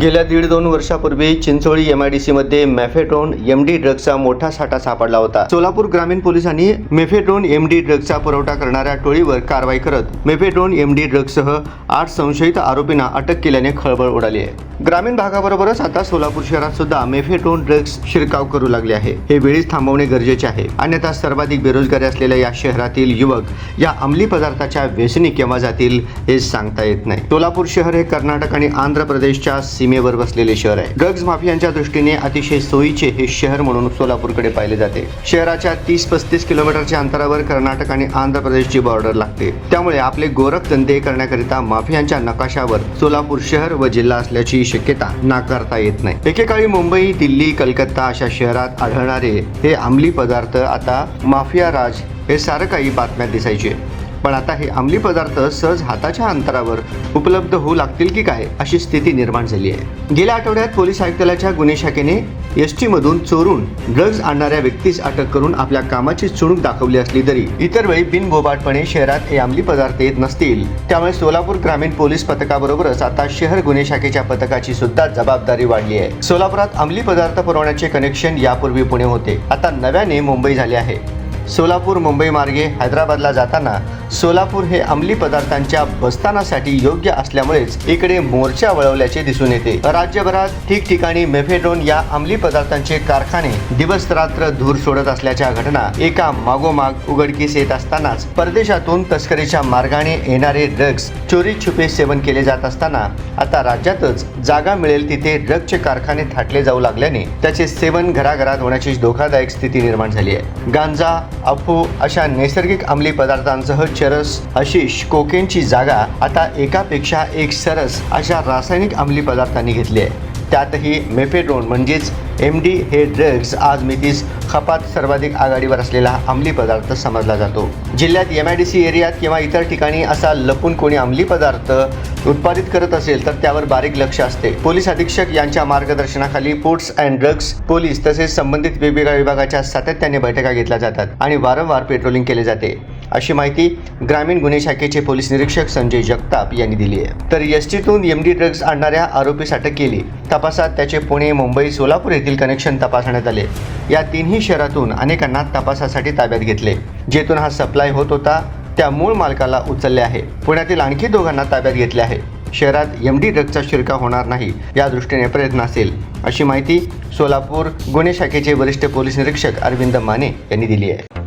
गेल्या दीड दोन वर्षापूर्वी Chincholi M I D C मध्ये मेफेड्रोन एमडी ड्रग्जचा मोठा साठा सापडला होता. सोलापूर ग्रामीण पोलिसांनी मेफेड्रोन एमडी ड्रग्जचा पुरवठा करणाऱ्या टोळीवर कारवाई करत मेफेड्रोन एमडी ड्रग्जसह आठ संशयित आरोपींना अटक केल्याने खळबळ उडाली आहे. ग्रामीण भागाबरोबरच आता सोलापूर शहरात सुद्धा मेफेड्रोन ड्रग्ज शिरकाव करू लागले आहे. हे वेळीच थांबवणे गरजेचे आहे. अन्यथा सर्वाधिक बेरोजगारी असलेल्या या शहरातील युवक या अंमली पदार्थाच्या व्यसनी केव्हा जातील हे सांगता येत नाही. सोलापूर शहर हे कर्नाटक आणि आंध्र प्रदेशच्या सीमेवर बसलेले शहर आहे. ड्रग्ज माफियांच्या दृष्टीने अतिशय सोयीचे हे शहर म्हणून सोलापूरकडे पाहिले जाते. शहराच्या तीस पस्तीस किलोमीटरच्या अंतरावर कर्नाटक आणि आंध्र प्रदेशची बॉर्डर लागते. त्यामुळे आपले गोरख धंदे करण्याकरिता माफियांच्या नकाशावर सोलापूर शहर व जिल्हा असल्याची शक्यता नाकारता येत नाही. एकेकाळी मुंबई दिल्ली कलकत्ता अशा शहरात आढळणारे हे अंमली पदार्थ आता माफिया राज हे सारं काही बातम्यात दिसायचे. पण आता हे अंमली पदार्थ सहज हाताच्या अंतरावर उपलब्ध होऊ लागतील की काय अशी स्थिती निर्माण झाली आहे. गेल्या आठवड्यात पोलीस आयुक्तालयाच्या गुन्हे शाखेने एस मधून चोरून ड्रग्ज आणणाऱ्या व्यक्तीस अटक करून आपल्या कामाची चुणूक दाखवली असली तरी इतर वेळी बिनबोबाटपणे शहरात हे अंमली पदार्थ येत नसतील. त्यामुळे सोलापूर ग्रामीण पोलीस पथकाबरोबरच आता शहर गुन्हे शाखेच्या पथकाची सुद्धा जबाबदारी वाढली आहे. सोलापुरात अंमली पदार्थ पुरवण्याचे कनेक्शन यापूर्वी पुणे होते. आता नव्याने मुंबई झाले आहे. सोलापूर मुंबई मार्गे हैदराबादला जाताना सोलापूर हे अंमली पदार्थांच्या बस्तानासाठी योग्य असल्यामुळेच इकडे मोर्चा वळवल्याचे दिसून येते. राज्यभरात ठिकठिकाणी मेफेड्रोन या अंमली पदार्थांचे कारखाने दिवस रात्र धूर सोडत असल्याच्या घटना एका मागोमाग उघडकीस येत असतानाच परदेशातून तस्करीच्या मार्गाने येणारे ड्रग्ज चोरी छुपे सेवन केले जात असताना आता राज्यातच जागा मिळेल तिथे ड्रग्जचे कारखाने थाटले जाऊ लागल्याने त्याचे सेवन घराघरात होण्याची धोकादायक स्थिती निर्माण झाली आहे. गांजा अफू अशा नैसर्गिक अंमली पदार्थांसह चरस हशिश कोकेनची जागा आता एकापेक्षा एक सरस अशा रासायनिक अंमली पदार्थांनी घेतली आहे. त्यातही मेफेड्रोन म्हणजेच एम डी हे ड्रग्ज आज मितीस खपात सर्वाधिक आघाडीवर असलेला अंमली पदार्थ समजला जातो. जिल्ह्यात एम आय डी सी एरियात किंवा इतर ठिकाणी असा लपून कोणी अंमली पदार्थ उत्पादित करत असेल तर त्यावर बारीक लक्ष असते. पोलीस अधीक्षक यांच्या मार्गदर्शनाखाली फूड्स अँड ड्रग्ज पोलीस तसेच संबंधित वेगवेगळ्या विभागाच्या सातत्याने बैठका घेतल्या जातात आणि वारंवार पेट्रोलिंग केले जाते. अशी माहिती ग्रामीण गुन्हे शाखेचे पोलीस निरीक्षक संजय जगताप यांनी दिली आहे. तर एसटीतून एम डी ड्रग्ज आणणाऱ्या आरोपीस अटक केली तपासात त्याचे पुणे मुंबई सोलापूर येथील कनेक्शन तपासण्यात आले. या तिन्ही शहरातून अनेकांना तपासासाठी ताब्यात घेतले. जेथून हा सप्लाय होत होता त्या मूळ मालकाला उचलले आहे. पुण्यातील आणखी दोघांना ताब्यात घेतले आहे. शहरात एम डी ड्रग्जचा शिरकाव होणार नाही या दृष्टीने प्रयत्न असेल अशी माहिती सोलापूर गुन्हे शाखेचे वरिष्ठ पोलीस निरीक्षक अरविंद माने यांनी दिली आहे.